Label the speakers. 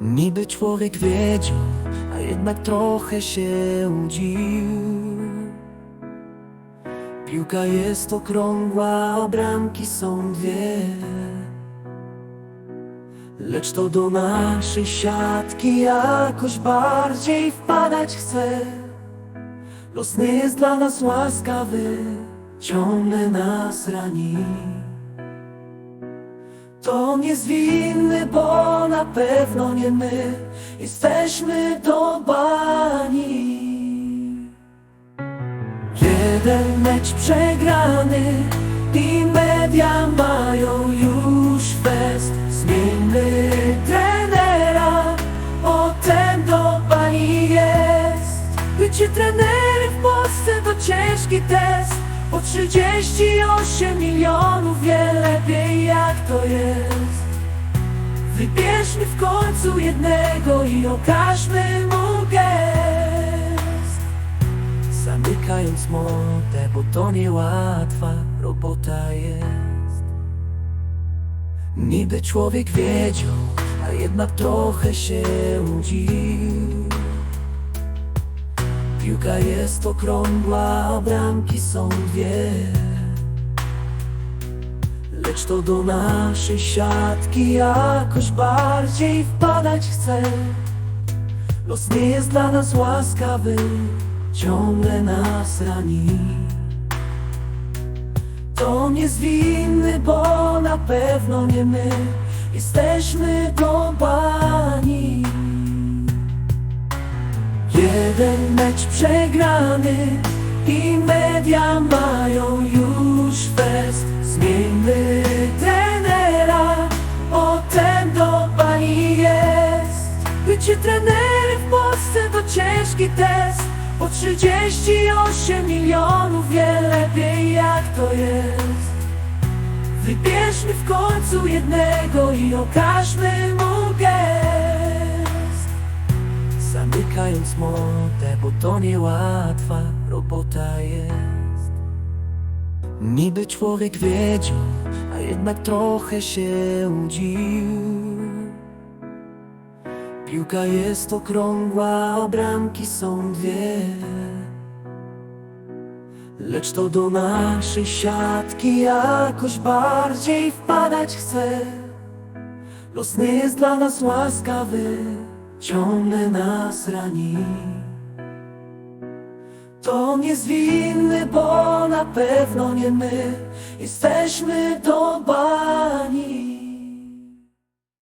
Speaker 1: Niby człowiek wiedział, a jednak trochę się łudził. Piłka jest okrągła, a bramki są dwie. Lecz to do naszej siatki jakoś bardziej wpadać chce. Los nie jest dla nas łaskawy, ciągle nas rani. To nie zwinny, bo na pewno nie my jesteśmy do bani. Jeden mecz przegrany i media mają już fest. Zmieńmy trenera, bo ten do bani jest. Bycie trenerem w Polsce to ciężki test. Po 38 milionów wie lepiej jak to jest. Wybierzmy w końcu jednego i okażmy mu gest. Zamykając mordę, bo to niełatwa robota jest. Niby człowiek wiedział, a jednak trochę się łudził. Piłka jest okrągła, a bramki są dwie. Lecz to do naszej siatki jakoś bardziej wpadać chce. Los nie jest dla nas łaskawy, ciągle nas rani. To nie zwinny, bo na pewno nie my jesteśmy bani. Jeden mecz przegrany i media mają już fest. Zmieńmy trenera, bo ten do bani jest. Bycie trenerem w Polsce to ciężki test. Po 38 milionów wie lepiej jak to jest. Wybierzmy w końcu jednego i okażmy mu to niełatwa robota jest. Niby człowiek wiedział, a jednak trochę się łudził. Piłka jest okrągła, a bramki są dwie. Lecz to do naszej siatki jakoś bardziej wpadać chce. Los nie jest dla nas łaskawy, ciągle nas rani. To nie zwinny, bo na pewno nie my jesteśmy do bani.